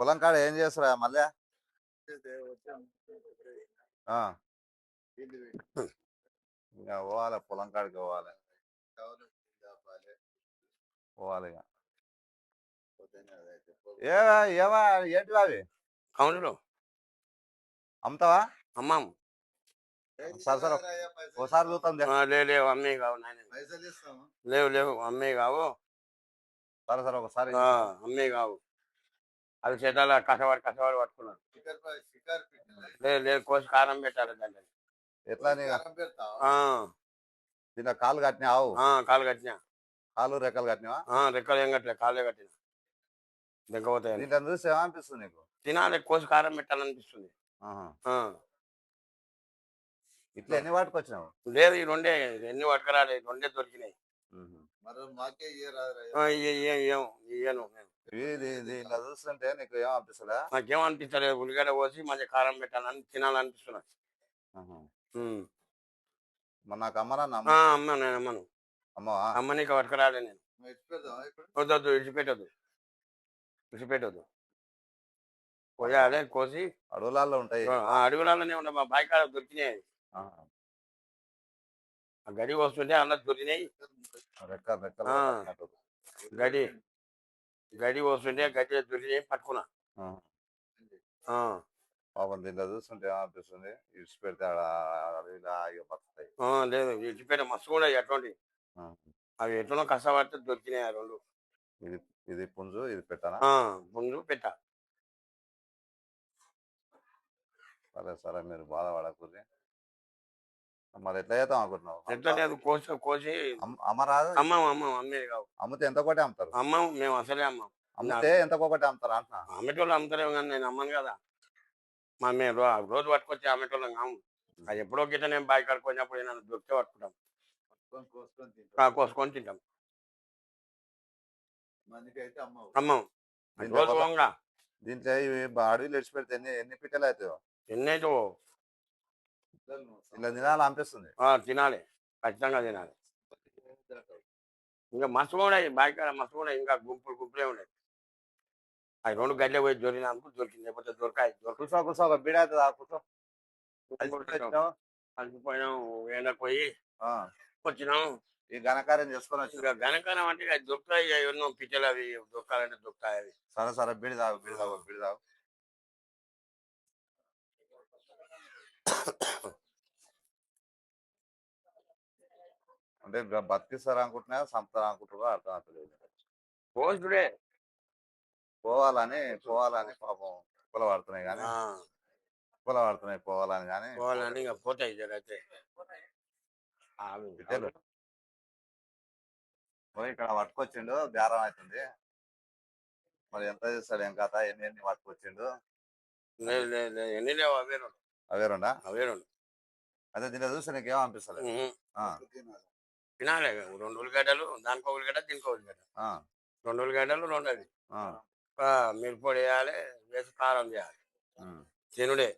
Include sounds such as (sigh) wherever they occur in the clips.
పొలం కాడ ఏం చేస్తారా మళ్ళీ? ఆ, ఇంకా పోవాలి పొలం కాడికి పోవాలి? పోవాలి ఇక ఏవా ఏవా ఏంటివి అవి అవును అమ్ముతావా? అమ్మాం సరే సరే ఒకసారి చూద్దాం లేవు లేవు అమ్మే కావు నాయన. లేవు లేవు అమ్మే కావు. సరే సరే ఒకసారి ఆ, అమ్మే కావు. అవి చేతాల కసవాడు కసవాడు పట్టుకున్నాను. లేదు లేదు కోసి కారం పెట్టాలి దాంట్లో ఎట్లా నీ ఆ, దీని కాలు కట్టినావు ఆ, కాలు కట్టినా. కాలు రెక్కలు కట్టినావా? ఆ, రెక్కలు ఏం కట్టలే కాళ్ళే కట్టిన. దగ్గపోతాయి దీంట్లో చూసి ఏమనిపిస్తుంది నీకు? తినాలి కోసి కారం పెట్టాలనిపిస్తుంది. ఇట్లా ఎన్ని వాటికి వచ్చినావు లేదు ఈ రెండే ఎన్ని పట్టుకురాలి ఈ రెండే దొరికినాయి. ఇయ్య- ఇయ్యం, ఇయ్యను నేను. ఇది చూస్తుంటే నీకు ఏమనిపిస్తుందా? నాకేమనిపించలేదు. ఉల్లిగడ్డ కోసి మంచి కారం పెట్టాలని తినాలనిపిస్తున్నది. మరి నాకు అమ్మరా అమ్మ? నేను అమ్మను. అమ్మవా? అమ్మ నీకు పట్టుకురాలే నేను. వద్దొద్దు విడిచిపెట్టొద్దు విడిచిపెట్టొద్దు పోయాలి కోసి అడవులలో ఉంటాయి. ఆ అడవులలోనే ఉన్న మా బాయి కాడ దొరికినాయి. గడి వస్తుంటే అన్న దొరికినాయి. గడి గడి వస్తుంటే గడి దొరికినాయి పట్టుకున్నా. ఆ, పాపం దీంట్లో చూస్తుంటే ఏమనిపిస్తుంది ఇడిచి పెడితే ఆడ అడవిలో ఆగి బతుకుతాయి. ఆ, లేదు విడిచిపెట్ట మస్తు కూడా ఎటువంటి ఆ. అవి ఎట్లనో కష్టపడితే దొరికినాయి ఆ రెండు. ఇది ఇది పుంజు ఇది పెట్టానా? ఆ, ముందు పెట్ట. సరే సరే మీరు బాధపడకూరి మరి ఎట్లా చేద్దాం అనుకుంటున్నావు? ఎట్లా లేదు కోసి కోసి అమ్మ- అమ్మరాదు అమ్మం అమ్మం అమ్మేది కావు. అమ్మితే ఎంత కొట్టి అమ్ముతారు? అమ్మం మేము అసలే అమ్మం. అమ్మితే ఎంత కొట్టి అమ్ముతారు అంటున్నా? అమ్మేటోళ్ళు అమ్ముతారేమో కానీ నేను అమ్మను కదా. మా మేము రో- రోజు పట్టుకొచ్చి అమ్మేటోళ్ళం కాము అది ఎప్పుడో గిట్ట నేను బాయ్ కడుకొచ్చినప్పుడు నన్ను దొరికితే పట్టుకుంటాం. ఆ, కోసుకొని తింటాం. అమ్మం. అది రోజు పోంగా. దీంట్లో ఇవి అడవిలో ఇడిచి పెడితే ఎన్ని ఎన్ని పిట్టలు అవుతాయో? ఎన్నైతే ఇలా తినాలి అనిపిస్తుంది. తినాలి. ఖచ్చితంగా తినాలి. ఇంకా మస్తు కూడా బాయ్ కాడ మస్తు కూడా ఇంకా గుంపులు గుంపులే ఉన్నాయి అవి రెండు గడ్డలే పోయి దొరికినందుకు దొరికింది. లేకపోతే దొరకాయి కూర్చో కూర్చో ఒక బీడ అవుతుంది? కూర్చో. ఎండకు పోయి ఆ, వచ్చినాం. ఈ ఘనకార్యం చేసుకొని వచ్చి ఇంకా ఘనకాలం అంటే ఇక దొరుకుతాయి. ఎన్నో పిచ్చలు అవి దొరకాలంటే దొరుకుతాయి అవి. సరే సరే. బీడి తాగు బీడి తాగు బీడి తాగు. (coughs) అంటే బతికిస్తారు అనుకుంటున్నా సంపుతారు అనుకుంటున్నా అర్థం అవుతలేదు పోస్టుడే పోవాలని పోవాలని పాపం కుప్పలు పడుతున్నాయి కానీ. పడుతున్నాయి పోవాలని కానీ. పోవాలని ఇక పోతాయి ఇక్కడ పట్టుకొచ్చిండు బేరం అవుతుంది. మరి ఎంత చేస్తాడు ఏం కథ? ఎన్ని ఎన్ని పట్టుకొచ్చిండు? ఎన్ని లేవు అవే రెండు. అవే రెండా? అవే రెండు. అదే దీన్ని చూస్తే నీకేం అనిపిస్తలేదు. ఆ, తినాలి. రెండు ఉల్లిగడ్డలు దానికో ఉల్లిగడ్డ దీనికో ఉల్లిగడ్డ రెండు ఉల్లిగడ్డలు రెండు అవి ఆ, మిరపొడి వేయాలి వేసి కారం చేయాలి. తినుడే.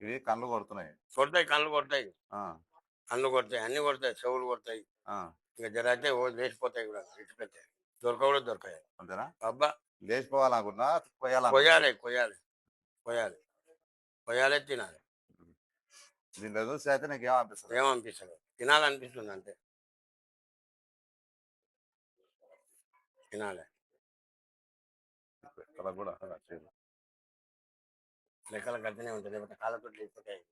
ఇవి కళ్ళు కొడుతున్నాయి. కొడతాయి కళ్ళు కొడతాయి. ఆ, కళ్ళు కొడతాయి అన్ని కొడతాయి చెవులు కొడతాయి. ఆ, ఇంకా జర అయితే లేచిపోతాయి కూడా ఇచ్చిపోతాయి దొరక కూడా దొరకాయి అంతేనా? అబ్బా! లేచిపోవాలనుకుంటున్నా పోయాలనుకుంటున్నా కొయ్యాలి కొయ్యాలి కొయ్యాలి. కొయ్యాలి తినాలి. దీంట్లో చూస్తే అయితే నీకేం అనిపిస్తుంది? ఏమనిపిస్తుంది తినాలనిపిస్తుంది అంతే. తినాలి ఇక్కడ కూడా. లెక్కల గడ్డనే ఉంటుంది లేకపోతే కాళ్ళతో లేచిపోతాయి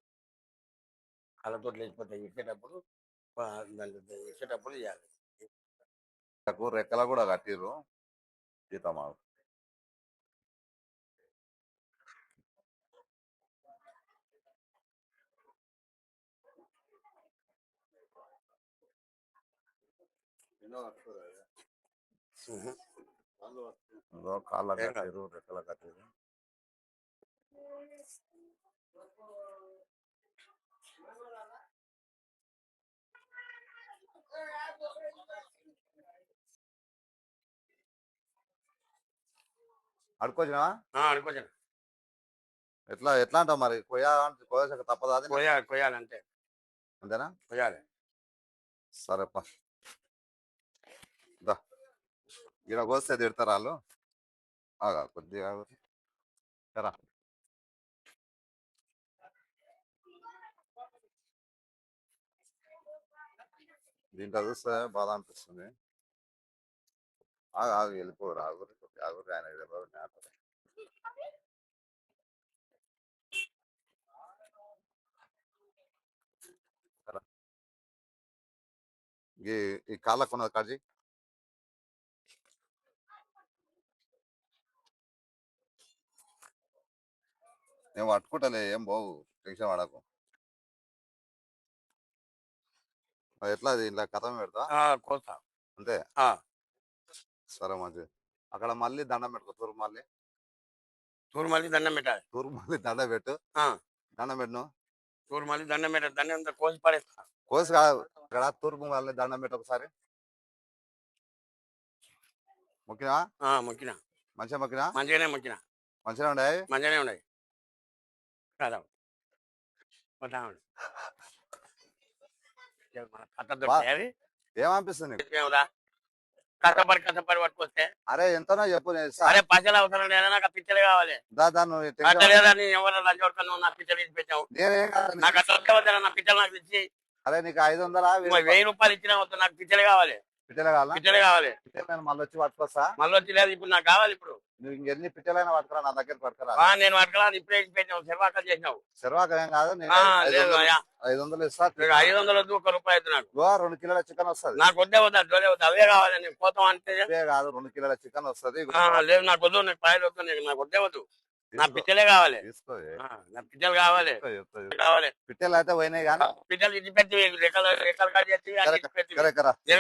కాళ్ళతో లేచిపోతాయి ఇచ్చేటప్పుడు దాంట్లో ఇచ్చేటప్పుడు చేయాలి రెక్కల కూడా కట్టిర్రు జీతం ఆగు. ఉహు. ఇదిగో కాళ్ళ. కట్టిర్రు రెక్కల కట్టిర్రు. అడుకోవచ్చునా ఆ, అనుకోవచ్చు ఎట్లా ఎట్లా అంటావు మరి? కొయ్యాలంటే కోయక తప్పదా అది? కొయ్యాలి కొయ్యాలి అంతే అంతేనా? కొయ్యాలి. సరేపా. దా. ఇక్కడ కోస్తే తిడతారు వాళ్ళు? ఆగా కొద్దిగా సరా. దీంట్లో చూస్తే బాధ అనిపిస్తుంది. ఆగు ఆగు వెళ్ళిపోరు ఆగురు ఆగురు ఆయన వెళ్ళిపోరు నేపథ్యం. ఈ ఈ కాళ్ళకు ఉన్నది కాజీ నేను పట్టుకుంటలే ఏం బావు టెన్షన్ పడకు. ఎట్లా అది ఇలా కథం పెడతా కోస్తా అంతే? ఆ. సరే మంచిది. అక్కడ మళ్ళీ దండం పెట్టుకో తూరు మళ్ళీ. తూరు మళ్ళీ దండం పెట్టాలి. తూరు మళ్ళీ దండం పెట్టు. ఆ. దండం పెట్టు తూరు మళ్ళీ దండం పెట్టాలి. దండం కోసి పడేస్తా. కోసి కాదు ఇక్కడ తూర్పు మళ్ళీ దండం పెట్టు ఒకసారి. మొక్కినా ఆ, మొక్కిన. మంచిగా మొక్కినా? మంచిగానే మొక్కిన. మంచిగా ఉండే మంచిగానే ఉన్నాయి కదా పోతా ఉండు. ఇక మన కథ దొరికాయి అవి. ఏమనిపిస్తుంది? నీకు? కష్టపడి కష్టపడి పట్టుకొస్తే. అరే ఎంతనో చెప్పు నేను ఇస్తా. అరే పైసలు అవసరం లేదా నాకు ఆ పిచ్చలు కావాలి. దా దా నువ్వు టెన్షన్ అట్లా లేదా నీ ఎవరు లంచ్ కొడుతున్నావు నా పిచ్చలు ఇచ్చి పెట్టావు. నేనేం కాదు నాకు అట్లా వస్తే వద్దా నా పిచ్చలు నాకు ఇచ్చి. అరే నీకు ఐదు వందలా మరి వెయ్యి రూపాయలు ఇచ్చినా వద్దు నాకు పిచ్చలు కావాలి. కావాలా? పిచ్చలు కావాలి. నేను మళ్ళీ వచ్చి పట్టుకొస్తా? మళ్ళీ వచ్చి లేదు ఇప్పుడు నాకు కావాలి ఇప్పుడు. నువ్వు ఇంకెన్ని పిట్టెలైనా పట్టుకురా నా దగ్గర పట్టుకురా. ఆ, నేను పట్టుకురా ఇప్పుడే ఇచ్చి పెట్టావు సెర్వాకలు చేసినావు. శర్వాక ఏం కాదు నేను ఆ, ఐదు లేదు వందలు- అయ్యా ఐదు వందలు ఇస్తా నీకు ఐదు వందలు వద్దు ఒక రూపాయి వద్దు నాకు. ఇదిగో రెండు కిలోల చికెన్ వస్తుంది. నాకు వద్దే వద్దా డోలే వద్దు అవే కావాలి నేను పోతాం అంటే. ఇవే కాదు రెండు కిలోల చికెన్ వస్తుంది. ఆ, లేదు నాకు వద్దు నీకు పాయలు వద్దు నీకు నాకు వద్దే వద్దు. నా పిచ్చలే కావాలి. నా పిచ్చలు కావాలి. కావాలి. పిట్టెలు అయితే పోయినాయి కానీ పిచ్చలు ఇచ్చి పెట్టి రెక్కలు కట్ చేసి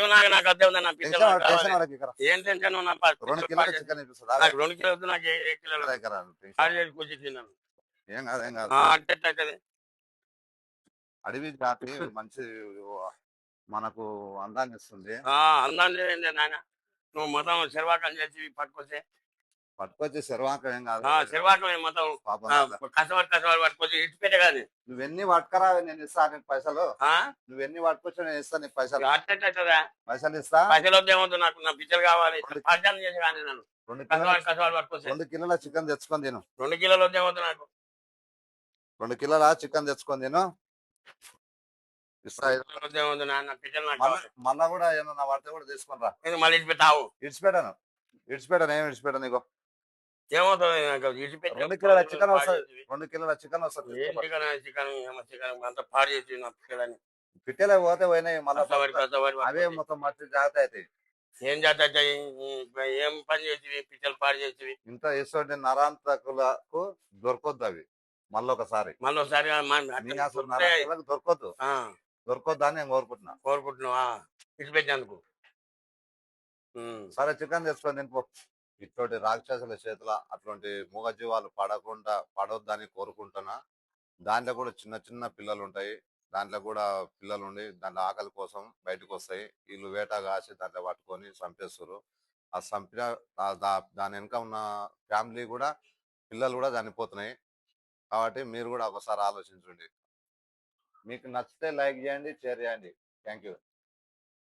నాకు నాకు అదే ఉంది నా ఇక్కడ. ఏం టెన్షన్ రెండు కిలోల చికెన్ నాకు రెండు కిలో నాకు ఏ- కిలోలు చేసి కూర్చి తిన్నాను. ఏం కాదు ఏం కాదు. ఆ, అంటే ఎట్లా అవుతుంది? అడవి జాతి మంచి మనకు అందాన్ని ఇస్తుంది. ఆ, అందాన్ని నాయన? నువ్వు మొత్తం శర్వాకం చేసి పట్టుకొస్తే పట్టుకొచ్చి శర్వాకం ఏం కాదు శర్వాకం మొత్తం కాదు. కష్టపడి కష్టపడి పట్టుకొచ్చి ఇటు పెట్టే కానీ నువ్వెన్ని పట్టుకరా నేను ఇస్తా నీకు పైసలు? నువ్వెన్ని పట్టుకొచ్చి నేను ఇస్తా నీకు పైసలు. అట్టవుతుందా పైసలు ఇస్తా? పైసలు ఏమవుతుంది నాకు నా పిచ్చలు కావాలి. పాఠశాల చేసి కానీ నన్ను రెండు కిలోల కష్టపడి పట్టుకొస్తే. రెండు కిలోల చికెన్ తెచ్చుకొని తిను. రెండు కిలోలు ఏమవుతుంది నాకు. రెండు కిలోల చికెన్ తెచ్చుకొని తిను. మళ్ళా కూడా ఏమన్నా పడితే కూడా తీసుకొని రా. మళ్ళీ ఇటు పెట్టావు ఇడిచిపెట్టాను. ఇడిచిపెట్టాను ఏం ఇడిచిపెట్టాను నీకు ఏమవుతుంది నాకు? రెండు కిలోల చికెన్ వస్తుంది. రెండు కిలోల చికెన్ వస్తుంది. ఏం చికెన్ చికెన్? ఏమో చికెన్. అంతా పాడు చేసి నా పిచ్చలని పిట్టెలే పోతే పోయినాయి మళ్ళా కష్టపడి కష్టపడి అవే. మొత్తం మట్టి జాగ్రత్త అవుతాయి ఏం ఏం పని చేసి పిచ్చలు పాడు చేసి ఇంత ఇటువంటి నరాంతకులకు దొరకొద్దు అవి. మళ్ళీ ఒకసారి. మళ్ళీ ఒకసారి నీ అసలు నరాంతకులకు దొరకొద్దు. దొరకొద్దు అని నేను కోరుకుంటున్నా. కోరుకుంటున్నావా? ఇచ్చిపెట్టేందుకు ఉమ్. సరే చికెన్ తెచ్చుకొని తినిపో. ఇటువంటి రాక్షసుల చేతుల అటువంటి మూగజీవాలు పడకుండా పడొద్దని కోరుకుంటున్నా. దాంట్లో కూడా చిన్న చిన్న పిల్లలు ఉంటాయి దాంట్లో కూడా పిల్లలు ఉండి దాంట్లో ఆకలి కోసం బయటకు వస్తాయి వీళ్ళు వేట కాసి దాంట్లో పట్టుకొని చంపేస్తారు. ఆ చంపిన దా- దాని వెనుక ఉన్న ఫ్యామిలీ కూడా పిల్లలు కూడా చనిపోతున్నాయి. కాబట్టి మీరు కూడా ఒకసారి ఆలోచించండి. మీకు నచ్చితే లైక్ చేయండి షేర్ చేయండి. Thank you